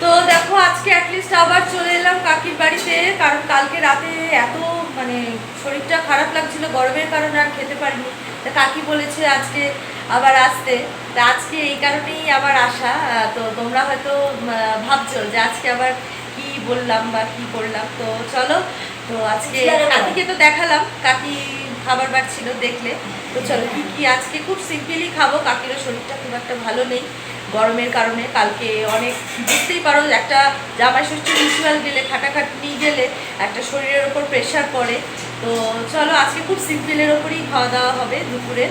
তো দেখো আজকে অ্যাটলিস্ট আবার চলে এলাম কাকির বাড়িতে কারণ কালকে রাতে এত মানে শরীরটা খারাপ লাগছিল গরমের কারণে আর খেতে পারিনি। তা কাকি বলেছে আজকে আবার আসতে। তা আজকে এই কারণেই আবার আসা। তো তোমরা হয়তো ভাবছ যে আজকে আবার কি বললাম বা কি করলাম। তো চলো তো আজকে কাকিকে তো দেখালাম। কাকি খাবার বাড়ছিল দেখলে। তো চলো কি কি আজকে? খুব সিম্পলি খাব। কাকিরও শরীরটা খুব একটা ভালো নেই। গরমের কারণে কালকে অনেক, বুঝতেই পারো একটা জামাই ষষ্ঠী রিচুয়াল গেলে, খাটাখাটনি গেলে একটা শরীরের ওপর প্রেশার পড়ে। তো চলো, আজকে খুব সিম্পলের ওপরই খাওয়া দাওয়া হবে দুপুরে।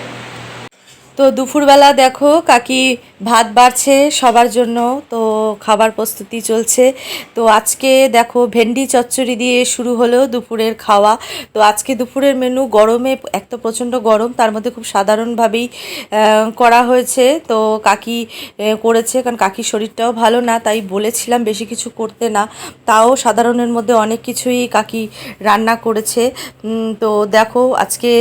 তো দুপুরবেলা দেখো কাকি ভাত বাড়ছে সবার জন্য, তো খাবার প্রস্তুতি চলছে। তো আজকে দেখো ভেন্ডি চচ্চড়ি দিয়ে শুরু হলো দুপুরের খাওয়া। তো আজকে দুপুরের মেনু গরমে এক তো প্রচণ্ড গরম, তার মধ্যে খুব সাধারণভাবেই করা হয়েছে। তো কাকি করেছে, কারণ কাকির শরীরটাও ভালো না, তাই বলেছিলাম বেশি কিছু করতে না। তাও সাধারণের মধ্যে অনেক কিছুই কাকি রান্না করেছে। তো দেখো আজকে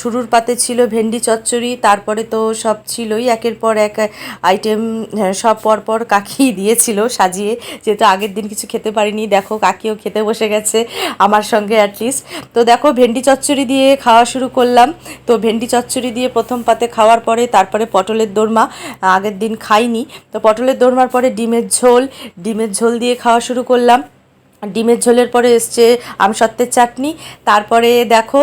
শুরুর পাতে ছিল ভেন্ডি চচ্চড়ি, তারপরে তো সব ছিলই, একের পর এক আইটেম সব পরপর কাকি দিয়েছিল সাজিয়ে। যেহেতু আগের দিন কিছু খেতে পারিনি, দেখো কাকিও খেতে বসে গেছে আমার সঙ্গে অ্যাটলিস্ট তো দেখো ভেন্ডি চচ্চড়ি দিয়ে খাওয়া শুরু করলাম। তো ভেন্ডি চচ্চড়ি দিয়ে প্রথম পাতে খাওয়ার পরে তারপরে পটলের দোরমা, আগের দিন খাইনি। তো পটলের দোরমার পরে ডিমের ঝোল ডিমের ঝোল দিয়ে খাওয়া শুরু করলাম। ডিমের ঝোলের পরে এসছে আমসত্ত্বের চাটনি। তারপরে দেখো,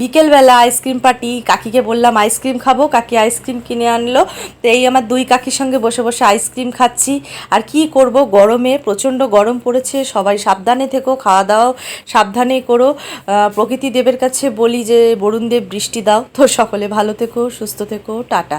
বিকেলবেলা আইসক্রিম পার্টি কাকিকে বললাম আইসক্রিম খাব? কাকি আইসক্রিম কিনে আনলো। তো এই আমার দুই কাকির সঙ্গে বসে বসে আইসক্রিম খাচ্ছি। আর কি করব? গরমে, প্রচণ্ড গরম পড়েছে, সবাই সাবধানে থেকো, খাওয়া দাওয়াও সাবধানে করো। প্রকৃতি দেবের কাছে বলি যে বরুণ দেব বৃষ্টি দাও। তো সকলে ভালো থেকো, সুস্থ থেকো, টাটা।